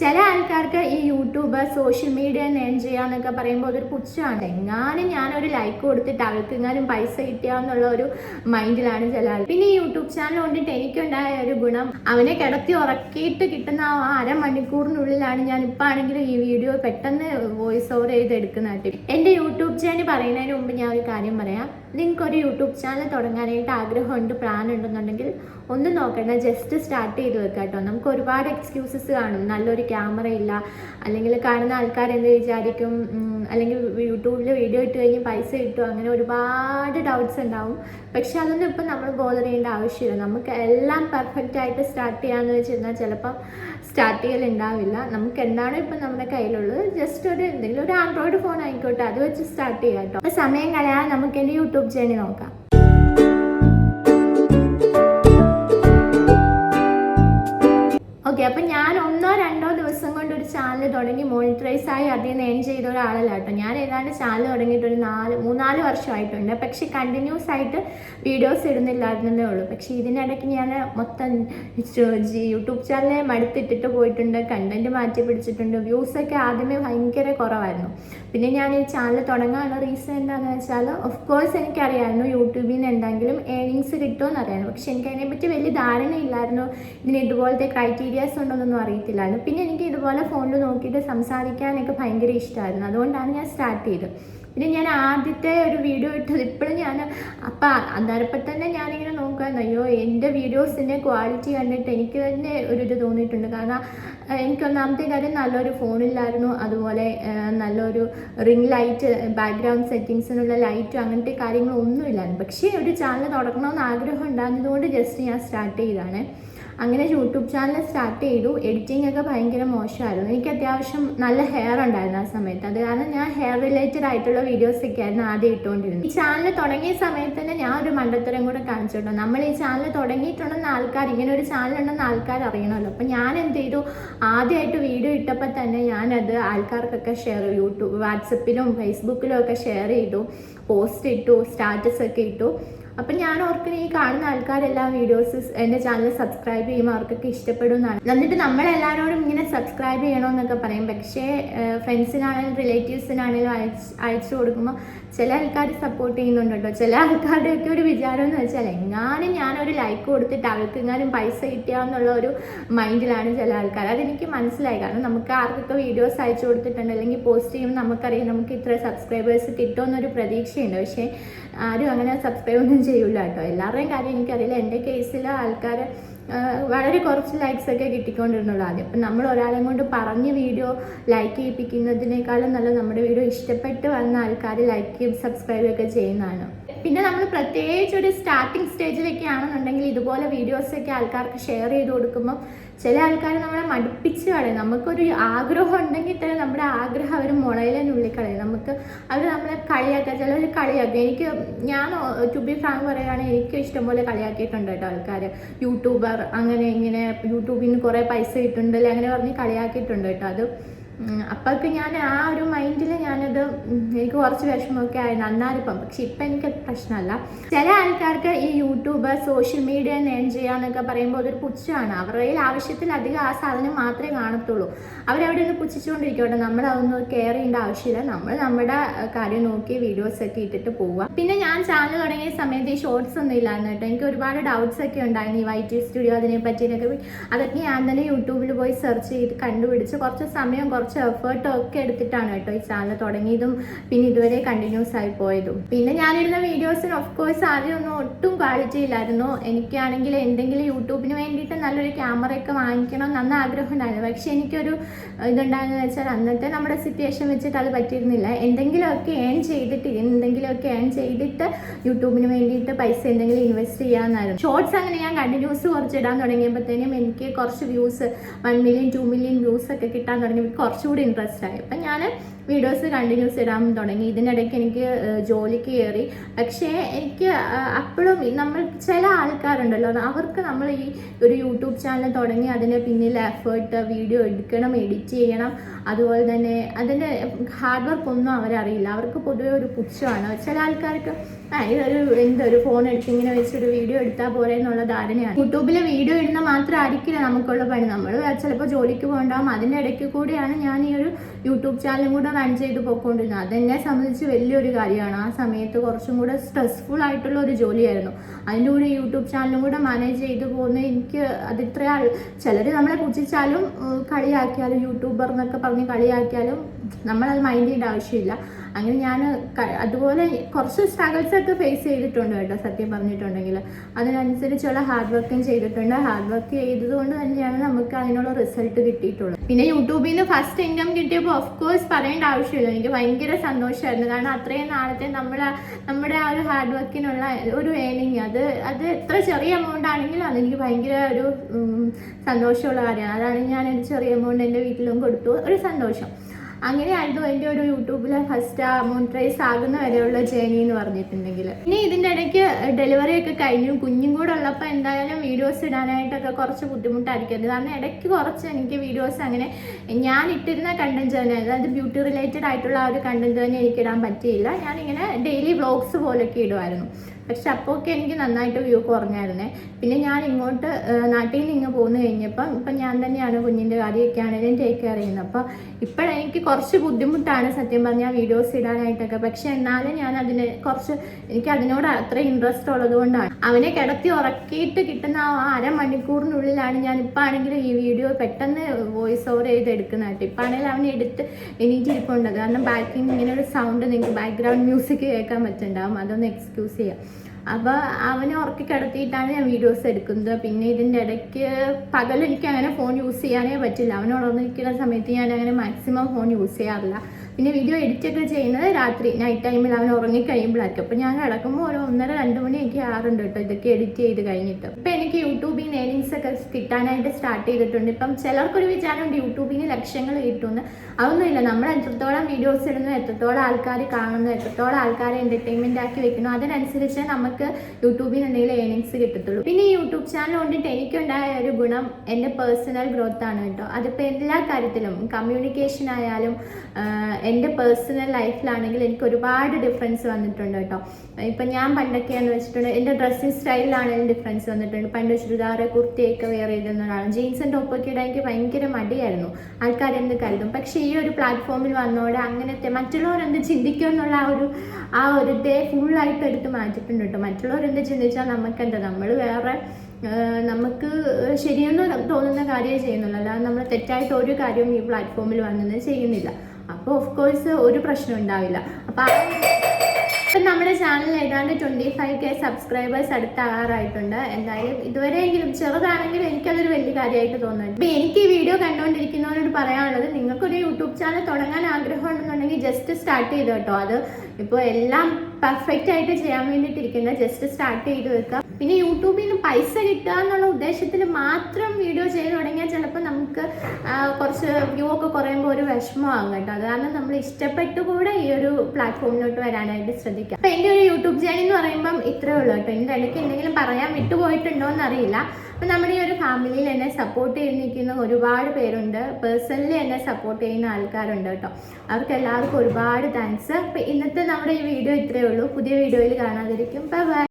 ചില ആൾക്കാർക്ക് ഈ യൂട്യൂബ് സോഷ്യൽ മീഡിയ ഏൺ ചെയ്യാന്നൊക്കെ പറയുമ്പോൾ അതൊരു പുച്ഛമാണ് എങ്ങാനും ഞാനൊരു ലൈക്ക് കൊടുത്തിട്ട് അവൾക്ക് എങ്ങാനും പൈസ കിട്ടിയാന്നുള്ള ഒരു മൈൻഡിലാണ് ചില ആൾ പിന്നെ ഈ യൂട്യൂബ് ചാനൽ കൊണ്ടിട്ട് എനിക്കുണ്ടായ ഒരു ഗുണം അവനെ കിടത്തി ഉറക്കിയിട്ട് കിട്ടുന്ന ആ അരമണിക്കൂറിനുള്ളിലാണ് ഞാൻ ഇപ്പം ആണെങ്കിലും ഈ വീഡിയോ പെട്ടെന്ന് വോയിസ് ഓവർ ചെയ്ത് എടുക്കുന്നതായിട്ട് എന്റെ യൂട്യൂബ് ചാനൽ പറയുന്നതിന് മുമ്പ് ഞാൻ ഒരു കാര്യം പറയാം. നിങ്ങൾക്ക് ഒരു യൂട്യൂബ് ചാനൽ തുടങ്ങാനായിട്ട് ആഗ്രഹമുണ്ട് പ്ലാൻ ഉണ്ടെന്നുണ്ടെങ്കിൽ ഒന്ന് നോക്കണ്ട. ജസ്റ്റ് സ്റ്റാർട്ട് ചെയ്ത് വെക്കാട്ടോ. കേട്ടോ നമുക്ക് ഒരുപാട് എക്സ്ക്യൂസസ് കാണും. നല്ലൊരു ക്യാമറ ഇല്ല അല്ലെങ്കിൽ കാണുന്ന ആൾക്കാർ എന്ത് വിചാരിക്കും? അല്ലെങ്കിൽ യൂട്യൂബിൽ വീഡിയോ ഇട്ട് കഴിഞ്ഞ് പൈസ കിട്ടും. അങ്ങനെ ഒരുപാട് ഡൗട്ട്സ് ഉണ്ടാവും. പക്ഷെ അതൊന്നും ഇപ്പം നമ്മൾ ബോധർ ചെയ്യേണ്ട ആവശ്യമില്ല. നമുക്ക് എല്ലാം പെർഫെക്റ്റ് ആയിട്ട് സ്റ്റാർട്ട് ചെയ്യാന്ന് വെച്ചിരുന്നാൽ ചിലപ്പം സ്റ്റാർട്ട് ചെയ്യൽ ഉണ്ടാവില്ല നമുക്ക് എന്താണ് ഇപ്പം നമ്മുടെ കയ്യിലുള്ളത്. ജസ്റ്റ് ഒരു എന്തെങ്കിലും ഒരു ആൻഡ്രോയിഡ് ഫോൺ ആയിക്കോട്ടെ. അത് വെച്ച് സ്റ്റാർട്ട് ചെയ്യാം കേട്ടോ സമയം കളയാൻ നമുക്ക് എന്റെ യൂട്യൂബ് ചേണി നോക്കാം. ഓക്കെ അപ്പം ഞാൻ ഒന്നോ രണ്ടോ ദിവസം കൊണ്ട് ഒരു ചാനൽ തുടങ്ങി മോണിറ്ററൈസ് ആയി അതിൽ നിന്ന് ഏൺ ചെയ്ത ഒരാളല്ല കേട്ടോ. ഞാൻ ഏതാണ്ട് ചാനൽ തുടങ്ങിയിട്ട് ഒരു നാല് മൂന്നാൽ വർഷമായിട്ടുണ്ട്. പക്ഷേ കണ്ടിന്യൂസ് ആയിട്ട് വീഡിയോസ് ഇടുന്നില്ലായിരുന്നേ ഉള്ളൂ. പക്ഷേ ഇതിനിടയ്ക്ക് ഞാൻ മൊത്തം യൂട്യൂബ് ചാനലിനെ മടുത്തിട്ടിട്ട് പോയിട്ടുണ്ട്. കണ്ടന്റ് മാറ്റി പിടിച്ചിട്ടുണ്ട്. വ്യൂസൊക്കെ ആദ്യമേ ഭയങ്കര കുറവായിരുന്നു. പിന്നെ ഞാൻ ഈ ചാനൽ തുടങ്ങാനുള്ള റീസൺ എന്താണെന്ന് വെച്ചാൽ ഓഫ് കോഴ്സ് എനിക്കറിയാമായിരുന്നു യൂട്യൂബിൽ നിന്ന് എന്തെങ്കിലും ഏണിങ്സ് കിട്ടുമെന്ന് അറിയാമായിരുന്നു പക്ഷെ എനിക്ക് അതിനെപ്പറ്റി വലിയ ധാരണയില്ലായിരുന്നു. ഇതിന് ഇതുപോലത്തെ ക്രൈറ്റീരിയാസ് ഉണ്ടോന്നൊന്നും അറിയത്തില്ലായിരുന്നു. പിന്നെ എനിക്ക് ഇതുപോലെ ഫോണിൽ നോക്കിയിട്ട് സംസാരിക്കാനൊക്കെ ഭയങ്കര ഇഷ്ടമായിരുന്നു അതുകൊണ്ടാണ് ഞാൻ സ്റ്റാർട്ട് ചെയ്തത്. പിന്നെ ഞാൻ ആദ്യത്തെ ഒരു വീഡിയോ ഇട്ടത് ഇപ്പോഴും ഞാൻ അപ്പം അന്നേരപ്പം തന്നെ ഞാനിങ്ങനെ നോക്കുമായിരുന്നു അയ്യോ എന്റെ വീഡിയോസിന്റെ ക്വാളിറ്റി കണ്ടിട്ട് എനിക്ക് തന്നെ ഒരു ഇത് തോന്നിയിട്ടുണ്ട്. കാരണം എനിക്ക് ഒന്നാമത്തെ കാര്യം നല്ലൊരു ഫോണില്ലായിരുന്നു അതുപോലെ നല്ലൊരു റിംഗ് ലൈറ്റ് ബാക്ക്ഗ്രൗണ്ട് സെറ്റിങ്സിനുള്ള ലൈറ്റും അങ്ങനത്തെ കാര്യങ്ങളൊന്നും ഇല്ലായിരുന്നു പക്ഷേ ഒരു ചാനൽ തുടങ്ങണമെന്ന് ആഗ്രഹം ഉണ്ടായിരുന്നതുകൊണ്ട് ജസ്റ്റ് ഞാൻ സ്റ്റാർട്ട് ചെയ്തതാണ്. അങ്ങനെ യൂട്യൂബ് ചാനൽ സ്റ്റാർട്ട് ചെയ്തു. എഡിറ്റിംഗ് ഒക്കെ ഭയങ്കര മോശമായിരുന്നു. എനിക്ക് അത്യാവശ്യം നല്ല ഹെയർ ഉണ്ടായിരുന്നു ആ സമയത്ത്. അത് കാരണം ഞാൻ ഹെയർ റിലേറ്റഡ് ആയിട്ടുള്ള വീഡിയോസ് ഒക്കെ ആയിരുന്നു ആദ്യം ഇട്ടുകൊണ്ടിരുന്നത്. ഈ ചാനൽ തുടങ്ങിയ സമയത്ത് തന്നെ ഞാൻ ഒരു മണ്ടത്തരം കൂടെ കാണിച്ചിട്ടു നമ്മൾ ഈ ചാനൽ തുടങ്ങിയിട്ടുണ്ടെന്ന് ആൾക്കാർ ഇങ്ങനെ ഒരു ചാനൽ ഉണ്ടെന്ന് ആൾക്കാർ അറിയണമല്ലോ. അപ്പം ഞാൻ എന്ത് ചെയ്തു? ആദ്യമായിട്ട് വീഡിയോ ഇട്ടപ്പോൾ തന്നെ ഞാനത് ആൾക്കാർക്കൊക്കെ ഷെയർ യൂട്യൂബ് വാട്സപ്പിലും ഫേസ്ബുക്കിലും ഒക്കെ ഷെയർ ചെയ്തു. പോസ്റ്റ് ഇട്ടു സ്റ്റാറ്റസ് ഒക്കെ ഇട്ടു. അപ്പം ഞാൻ ഓർക്കുന്ന ഈ കാണുന്ന ആൾക്കാരെല്ലാം വീഡിയോസ് എന്റെ ചാനൽ സബ്സ്ക്രൈബ് ചെയ്യുമ്പോൾ അവർക്കൊക്കെ ഇഷ്ടപ്പെടുമെന്നാണ്. എന്നിട്ട് നമ്മളെല്ലാവരോടും ഇങ്ങനെ സബ്സ്ക്രൈബ് ചെയ്യണമെന്നൊക്കെ പറയും. പക്ഷേ ഫ്രണ്ട്സിനാണെങ്കിലും റിലേറ്റീവ്സിനാണെങ്കിലും അയച്ച് അയച്ചു കൊടുക്കുമ്പോൾ ചില ആൾക്കാർ സപ്പോർട്ട് ചെയ്യുന്നുണ്ട് കേട്ടോ ചില ആൾക്കാരുടെയൊക്കെ ഒരു വിചാരം എന്ന് വെച്ചാൽ എങ്ങാനും ഞാനൊരു ലൈക്ക് കൊടുത്തിട്ട് അവൾക്ക് എങ്ങാനും പൈസ കിട്ടിയാന്നുള്ള ഒരു മൈൻഡിലാണ് ചില ആൾക്കാർ അതെനിക്ക് മനസ്സിലായി. കാരണം നമുക്ക് ആർക്കൊക്കെ വീഡിയോസ് അയച്ചു കൊടുത്തിട്ടുണ്ട് അല്ലെങ്കിൽ പോസ്റ്റ് ചെയ്യുമ്പോൾ നമുക്കറിയാം നമുക്ക് ഇത്ര സബ്സ്ക്രൈബേഴ്സ് കിട്ടുമെന്നൊരു പ്രതീക്ഷയുണ്ട്. പക്ഷേ ആരും അങ്ങനെ സബ്സ്ക്രൈബ് ഒന്നും ചെയ്യില്ല കേട്ടോ. എല്ലാവരുടെയും കാര്യം എനിക്കറിയില്ല. എന്റെ കേസിൽ ആൾക്കാർ വളരെ കുറച്ച് ലൈക്സ് ഒക്കെ കിട്ടിക്കൊണ്ടിരുന്നുള്ളൂ ആദ്യം. അപ്പം നമ്മൾ ഒരാളെ കൊണ്ട് പറഞ്ഞ് വീഡിയോ ലൈക്ക് ചെയ്യിപ്പിക്കുന്നതിനേക്കാളും നല്ല നമ്മുടെ വീഡിയോ ഇഷ്ടപ്പെട്ട് വന്ന ആൾക്കാർ ലൈക്ക് ചെയ്യും സബ്സ്ക്രൈബ് ഒക്കെ ചെയ്യുന്നതാണ്. പിന്നെ നമ്മൾ പ്രത്യേകിച്ച് ഒരു സ്റ്റാർട്ടിങ് സ്റ്റേജിലൊക്കെ ആണെന്നുണ്ടെങ്കിൽ ഇതുപോലെ വീഡിയോസൊക്കെ ആൾക്കാർക്ക് ഷെയർ ചെയ്ത് കൊടുക്കുമ്പോൾ ചില ആൾക്കാർ നമ്മളെ മടുപ്പിച്ച് കളയും. നമുക്കൊരു ആഗ്രഹം ഉണ്ടെങ്കിൽ തന്നെ നമ്മുടെ ആഗ്രഹം അവർ മുളയിലെന്നുള്ളിൽ കളയും. നമുക്ക് അവർ നമ്മളെ കളിയാക്കുക. ചിലർ കളിയാക്കുക എനിക്ക് ഞാൻ ടു ബി ഫ്രാങ്ക് പറയുകയാണെങ്കിൽ എനിക്ക് ഇഷ്ടംപോലെ കളിയാക്കിയിട്ടുണ്ട് കേട്ടോ ആൾക്കാർ യൂട്യൂബർ അങ്ങനെ ഇങ്ങനെ യൂട്യൂബിൽ നിന്ന് കുറേ പൈസ കിട്ടുന്നുണ്ടല്ലേ അങ്ങനെ പറഞ്ഞ് കളിയാക്കിയിട്ടുണ്ട് കേട്ടോ. അത് ഉം, അപ്പൊക്കെ ഞാൻ ആ ഒരു മൈൻഡിൽ ഞാനത് എനിക്ക് കുറച്ച് വിഷമമൊക്കെ ആയിരുന്നു അന്നാലിപ്പം പക്ഷെ ഇപ്പം എനിക്ക് പ്രശ്നമല്ല. ചില ആൾക്കാർക്ക് ഈ യൂട്യൂബ് സോഷ്യൽ മീഡിയ ഏൺ ചെയ്യാന്നൊക്കെ പറയുമ്പോൾ അതൊരു പുച്ഛമാണ്. അവരുടെ ആവശ്യത്തിലധികം ആ സാധനം മാത്രമേ കാണത്തുള്ളൂ. അവരവിടെ നിന്ന് പുച്ഛിച്ചുകൊണ്ടിരിക്കട്ടെ. നമ്മൾ അതൊന്നും കെയർ ചെയ്യേണ്ട ആവശ്യമില്ല. നമ്മൾ നമ്മുടെ കാര്യം നോക്കി വീഡിയോസ് ഒക്കെ ഇട്ടിട്ട് പോവുക. പിന്നെ ഞാൻ ചാനൽ തുടങ്ങിയ സമയത്ത് ഈ ഷോർട്സ് ഒന്നും ഇല്ലായിരുന്നു കേട്ടോ. എനിക്ക് ഒരുപാട് ഡൗട്ട്സ് ഒക്കെ ഉണ്ടായിരുന്നു ഈ വൈറ്റ് സ്റ്റുഡിയോ അതിനെ പറ്റിയൊക്കെ അതൊക്കെ ഞാൻ തന്നെ യൂട്യൂബിൽ പോയി സെർച്ച് ചെയ്ത് കണ്ടുപിടിച്ച് കുറച്ച് സമയം കുറച്ച് എഫേർട്ടും ഒക്കെ എടുത്തിട്ടാണ് കേട്ടോ ഈ ചാനൽ തുടങ്ങിയതും പിന്നെ ഇതുവരെ കണ്ടിന്യൂസ് ആയി പോയതും. പിന്നെ ഞാനിരുന്ന വീഡിയോസിന് ഓഫ് കോഴ്സ് ആദ്യമൊന്നും ഒട്ടും ക്വാളിറ്റി ഇല്ലായിരുന്നു എനിക്കാണെങ്കിൽ എന്തെങ്കിലും യൂട്യൂബിന് വേണ്ടിയിട്ട് നല്ലൊരു ക്യാമറയൊക്കെ വാങ്ങിക്കണം എന്ന് അന്ന് ആഗ്രഹം ഉണ്ടായിരുന്നു പക്ഷെ എനിക്കൊരു ഇതുണ്ടായെന്ന് വെച്ചാൽ അന്നത്തെ നമ്മുടെ സിറ്റുവേഷൻ വെച്ചിട്ട് അത് പറ്റിയിരുന്നില്ല. എന്തെങ്കിലുമൊക്കെ ഏൺ ചെയ്തിട്ട് എന്തെങ്കിലുമൊക്കെ ഏൺ ചെയ്തിട്ട് യൂട്യൂബിന് വേണ്ടിയിട്ട് പൈസ എന്തെങ്കിലും ഇൻവെസ്റ്റ് ചെയ്യാമെന്നായിരുന്നു ഷോർട്സ് അങ്ങനെ ഞാൻ കണ്ടിന്യൂസ് കുറച്ച് ഇടാൻ തുടങ്ങിയപ്പോഴത്തേനും എനിക്ക് കുറച്ച് views one million two million views ഒക്കെ കിട്ടാൻ തുടങ്ങി. കുറച്ച് കുറച്ചുകൂടി ഇൻട്രസ്റ്റ് ആയി. അപ്പം ഞാൻ വീഡിയോസ് കണ്ടിന്യൂസ് ഇടാൻ തുടങ്ങി. ഇതിനിടയ്ക്ക് എനിക്ക് ജോലി ജോലിക്ക് കയറി. പക്ഷേ എനിക്ക് അപ്പോഴും നമ്മൾ ചില ആൾക്കാരുണ്ടല്ലോ അവർക്ക് നമ്മൾ ഈ ഒരു യൂട്യൂബ് ചാനൽ തുടങ്ങി അതിന് പിന്നിൽ എഫേർട്ട് വീഡിയോ എടുക്കണം എഡിറ്റ് ചെയ്യണം. അതുപോലെ തന്നെ അതിന്റെ ഹാർഡ് വർക്ക് ഒന്നും അവരറിയില്ല. അവർക്ക് പൊതുവെ ഒരു പുച്ഛമാണ്. ചില ആൾക്കാർക്ക് ആ ഇതൊരു എന്തൊരു ഫോൺ എടുത്ത് ഇങ്ങനെ വെച്ചൊരു വീഡിയോ എടുത്താൽ പോരെ എന്നുള്ള ധാരണയാണ്. യൂട്യൂബിൽ വീഡിയോ ഇടുന്ന മാത്രം ആയിരിക്കില്ല നമുക്കുള്ള പണി. നമ്മൾ ചിലപ്പോൾ ജോലിക്ക് പോകണ്ടാവും. അതിന്റെ ഇടയ്ക്ക് കൂടിയാണ് ഞാൻ ഈ ഒരു യൂട്യൂബ് ചാനലും കൂടെ റൺ ചെയ്ത് പോയിക്കൊണ്ടിരുന്നത് അതെന്നെ സംബന്ധിച്ച് വലിയൊരു കാര്യമാണ്. ആ സമയത്ത് കുറച്ചും കൂടെ സ്ട്രെസ്ഫുൾ ആയിട്ടുള്ള ഒരു ജോലിയായിരുന്നു. അതിന്റെ കൂടെ യൂട്യൂബ് ചാനലും കൂടെ മാനേജ് ചെയ്ത് പോകുന്ന എനിക്ക് അത് ഇത്ര ആൾ ചിലർ നമ്മളെ പുച്ഛിച്ചാലും കളിയാക്കിയാലും യൂട്യൂബർ എന്നൊക്കെ പറഞ്ഞ് കളിയാക്കിയാലും നമ്മളത് മൈൻഡ് ചെയ്യേണ്ട ആവശ്യമില്ല. അങ്ങനെ ഞാൻ അതുപോലെ കുറച്ച് സ്ട്രഗിൾസ് ഒക്കെ ഫേസ് ചെയ്തിട്ടുണ്ട് കേട്ടോ സത്യം പറഞ്ഞിട്ടുണ്ടെങ്കിൽ. അതിനനുസരിച്ചുള്ള ഹാർഡ് വർക്കും ചെയ്തിട്ടുണ്ട്. ഹാർഡ് വർക്ക് ചെയ്തതുകൊണ്ട് തന്നെയാണ് നമുക്ക് അതിനുള്ള റിസൾട്ട് കിട്ടിയിട്ടുള്ളത്. പിന്നെ യൂട്യൂബിൽ നിന്ന് ഫസ്റ്റ് ഇൻകം കിട്ടിയപ്പോൾ ഓഫ് കോഴ്സ് പറയേണ്ട ആവശ്യമില്ല. എനിക്ക് ഭയങ്കര സന്തോഷമായിരുന്നു. കാരണം അത്രയും നാളത്തെ നമ്മളെ നമ്മുടെ ആ ഒരു ഹാർഡ് വർക്കിനുള്ള ഒരു ഏണിങ് അത് അത് എത്ര ചെറിയ എമൗണ്ട് ആണെങ്കിലും അതെനിക്ക് ഭയങ്കര ഒരു സന്തോഷമുള്ള കാര്യമാണ്. അതാണ് ഞാൻ ഒരു ചെറിയ എമൗണ്ട് എന്റെ വീട്ടിലും കൊടുത്തു. ഒരു സന്തോഷം. അങ്ങനെയായിരുന്നു എന്റെ ഒരു യൂട്യൂബിലെ ഫസ്റ്റ് മോണിറ്റൈസ് ആകുന്ന വരെയുള്ള ജേണി എന്ന് പറഞ്ഞിട്ടുണ്ടെങ്കിൽ. ഇനി ഇതിന്റെ ഇടയ്ക്ക് ഡെലിവറി ഒക്കെ കഴിഞ്ഞു. കുഞ്ഞും കൂടെ ഉള്ളപ്പോൾ എന്തായാലും വീഡിയോസ് ഇടാനായിട്ടൊക്കെ കുറച്ച് ബുദ്ധിമുട്ടായിരിക്കും. കാരണം ഇടയ്ക്ക് കുറച്ച് എനിക്ക് വീഡിയോസ് അങ്ങനെ ഞാൻ ഇട്ടിരുന്ന കണ്ടന്റ് തന്നെ അതായത് ബ്യൂട്ടി റിലേറ്റഡ് ആയിട്ടുള്ള ആ ഒരു കണ്ടന്റ് തന്നെ എനിക്ക് ഇടാൻ പറ്റിയില്ല. ഞാനിങ്ങനെ ഡെയിലി വ്ളോഗ്സ് പോലൊക്കെ ഇടുമായിരുന്നു പക്ഷെ അപ്പോഴൊക്കെ എനിക്ക് നന്നായിട്ട് വ്യൂ കുറഞ്ഞായിരുന്നേ. പിന്നെ ഞാൻ ഇങ്ങോട്ട് നാട്ടിൽ നിന്ന് ഇങ്ങ് പോന്നു കഴിഞ്ഞപ്പം ഇപ്പം ഞാൻ തന്നെയാണ് കുഞ്ഞിന്റെ കാര്യമൊക്കെ ആണെങ്കിലും ടേക്ക് കെയർ ചെയ്യുന്നത്. അപ്പോൾ ഇപ്പോഴെനിക്ക് കുറച്ച് ബുദ്ധിമുട്ടാണ് സത്യം പറഞ്ഞാൽ വീഡിയോസ് ഇടാനായിട്ടൊക്കെ. പക്ഷെ എന്നാലും ഞാൻ അതിനെ കുറച്ച് എനിക്ക് അതിനോട് അത്ര ഇൻട്രസ്റ്റ് ഉള്ളത് കൊണ്ടാണ്. അവനെ കിടത്തി ഉറക്കിയിട്ട് കിട്ടുന്ന ആ അരമണിക്കൂറിനുള്ളിലാണ് ഞാൻ ഇപ്പം ആണെങ്കിലും ഈ വീഡിയോ പെട്ടെന്ന് വോയിസ് ഓവർ ചെയ്ത് എടുക്കുന്നതായിട്ട് ഇപ്പം ആണെങ്കിലും അവനെ എടുത്ത് എനിക്കിരിപ്പുണ്ട് കാരണം ബാക്കിൽ ഇങ്ങനെ ഒരു സൗണ്ട് നിങ്ങൾക്ക് ബാക്ക്ഗ്രൗണ്ട് മ്യൂസിക് കേൾക്കാൻ പറ്റുന്നുണ്ടാവും. അതൊന്ന് എക്സ്ക്യൂസ് ചെയ്യാം. അപ്പോൾ അവനെ ഉറക്കി കിടത്തിയിട്ടാണ് ഞാൻ വീഡിയോസ് എടുക്കുന്നത്. പിന്നെ ഇതിന്റെ ഇടയ്ക്ക് പകൽ എനിക്ക് അങ്ങനെ ഫോൺ യൂസ് ചെയ്യാനേ പറ്റില്ല. അവൻ ഉണർന്നിരിക്കുന്ന സമയത്ത് ഞാൻ അങ്ങനെ മാക്സിമം ഫോൺ യൂസ് ചെയ്യാറില്ല. പിന്നെ വീഡിയോ എഡിറ്റ് ഒക്കെ ചെയ്യുന്നത് രാത്രി നൈറ്റ് ടൈമിൽ അവൻ ഉറങ്ങിക്കഴിയുമ്പോഴായിരിക്കും. അപ്പോൾ ഞാൻ കിടക്കുമ്പോൾ ഒരു ഒന്നര രണ്ട് മണിയൊക്കെ ആറുണ്ട് കേട്ടോ ഇതൊക്കെ എഡിറ്റ് ചെയ്ത് കഴിഞ്ഞിട്ട്. ഇപ്പം എനിക്ക് യൂട്യൂബിൽ നിന്ന് ഏണിങ്സ് ഒക്കെ കിട്ടാനായിട്ട് സ്റ്റാർട്ട് ചെയ്തിട്ടുണ്ട്. ഇപ്പം ചിലർക്കൊരു വിചാരമുണ്ട് യൂട്യൂബിൽ നിന്ന് ലക്ഷ്യങ്ങൾ കിട്ടുമെന്ന്. അതൊന്നുമില്ല. നമ്മൾ എത്രത്തോളം വീഡിയോസ് ഇടുന്നു എത്രത്തോളം ആൾക്കാർ കാണുന്നു എത്രത്തോളം ആൾക്കാരെ എന്റർടൈൻമെന്റ് ആക്കി വെക്കുന്നു അതിനനുസരിച്ച് നമുക്ക് യൂട്യൂബിൽ നിന്ന് എന്തെങ്കിലും ഏണിങ്സ് കിട്ടത്തുള്ളൂ. പിന്നെ ഈ യൂട്യൂബ് ചാനൽ കൊണ്ടിട്ട് എനിക്കുണ്ടായ ഒരു ഗുണം എന്റെ പേഴ്സണൽ ഗ്രോത്ത് ആണ് കേട്ടോ. അതിപ്പോൾ എല്ലാ കാര്യത്തിലും കമ്മ്യൂണിക്കേഷൻ ആയാലും എന്റെ പേഴ്സണൽ ലൈഫിലാണെങ്കിൽ എനിക്ക് ഒരുപാട് ഡിഫറൻസ് വന്നിട്ടുണ്ട് കേട്ടോ. ഇപ്പം ഞാൻ പണ്ടൊക്കെയാന്ന് വെച്ചിട്ടുണ്ടെങ്കിൽ എന്റെ ഡ്രസ്സിങ് സ്റ്റൈലിലാണെങ്കിലും ഡിഫറൻസ് വന്നിട്ടുണ്ട്. പണ്ട് ചുരിദാറ് കുർത്തിയൊക്കെ വെയർ ചെയ്തിരുന്ന ഒരാളാണ്. ജീൻസും ടോപ്പൊക്കെ ഇടാൻ എനിക്ക് ഭയങ്കര മടിയായിരുന്നു. ആൾക്കാരെന്ത് കരുതും. പക്ഷേ ഈ ഒരു പ്ലാറ്റ്ഫോമിൽ വന്നോടെ അങ്ങനത്തെ മറ്റുള്ളവരെന്ത് ചിന്തിക്കും എന്നുള്ള ആ ഒരു ആ ഒരു ഡേ ഫുള്ളായിട്ട് എടുത്ത് മാറ്റിയിട്ടുണ്ട് കേട്ടോ. മറ്റുള്ളവരെന്ത് ചിന്തിച്ചാൽ നമുക്കെന്താ നമ്മൾ വേറെ നമുക്ക് ശരിയെന്ന് തോന്നുന്ന കാര്യമേ ചെയ്യുന്നുള്ളൂ. അല്ലാതെ നമ്മൾ തെറ്റായിട്ട് ഒരു കാര്യവും ഈ പ്ലാറ്റ്ഫോമിൽ വന്നത് ചെയ്യുന്നില്ല. അപ്പോൾ ഓഫ് കോഴ്സ് ഒരു പ്രശ്നം ഉണ്ടാവില്ല. അപ്പോൾ ഇപ്പം നമ്മുടെ ചാനൽ ഏതാണ്ട് ട്വന്റി ഫൈവ് കെ സബ്സ്ക്രൈബേഴ്സ് അടുത്താകാറായിട്ടുണ്ട് എന്തായാലും ഇതുവരെയെങ്കിലും ചെറുതാണെങ്കിലും എനിക്കതൊരു വലിയ കാര്യമായിട്ട് തോന്നുന്നുണ്ട്. ഇപ്പം എനിക്ക് ഈ വീഡിയോ കണ്ടുകൊണ്ടിരിക്കുന്നവരോട് പറയാനുള്ളത് നിങ്ങൾക്കൊരു യൂട്യൂബ് ചാനൽ തുടങ്ങാൻ ആഗ്രഹം ഉണ്ടെന്നുണ്ടെങ്കിൽ ജസ്റ്റ് സ്റ്റാർട്ട് ചെയ്ത് കേട്ടോ. അത് ഇപ്പോൾ എല്ലാം പെർഫെക്റ്റ് ആയിട്ട് ചെയ്യാൻ വേണ്ടിയിട്ടിരിക്കുന്നത്. ജസ്റ്റ് സ്റ്റാർട്ട് ചെയ്ത് വെക്കുക. പിന്നെ യൂട്യൂബിൽ നിന്ന് പൈസ കിട്ടുക എന്നുള്ള ഉദ്ദേശത്തിൽ മാത്രം വീഡിയോ ചെയ്ത് തുടങ്ങിയാൽ ചിലപ്പോൾ നമുക്ക് കുറച്ച് വ്യൂ ഒക്കെ കുറയുമ്പോൾ ഒരു വിഷമമാകും കേട്ടോ. അത് കാരണം നമ്മൾ ഇഷ്ടപ്പെട്ട് കൂടെ ഈ ഒരു പ്ലാറ്റ്ഫോമിലോട്ട് വരാനായിട്ട് ശ്രദ്ധിക്കാം അപ്പം എന്റെ ഒരു യൂട്യൂബ് ചാനൽ എന്ന് പറയുമ്പം ഇത്രേ ഉള്ളൂ കേട്ടോ. എന്റെ ഇടയ്ക്ക് എന്തെങ്കിലും പറയാൻ വിട്ടുപോയിട്ടുണ്ടോ എന്നറിയില്ല അപ്പം നമ്മുടെ ഈ ഒരു ഫാമിലിയിൽ എന്നെ സപ്പോർട്ട് ചെയ്ത് നിൽക്കുന്ന ഒരുപാട് പേരുണ്ട്. പേഴ്സണലി എന്നെ സപ്പോർട്ട് ചെയ്യുന്ന ആൾക്കാരുണ്ട് കേട്ടോ. അവർക്ക് എല്ലാവർക്കും ഒരുപാട് താങ്ക്സ് അപ്പം ഇന്നത്തെ നമ്മുടെ ഈ വീഡിയോ ഇത്രയേ ഉള്ളൂ പുതിയ വീഡിയോയിൽ കാണാതിരിക്കും. Bye bye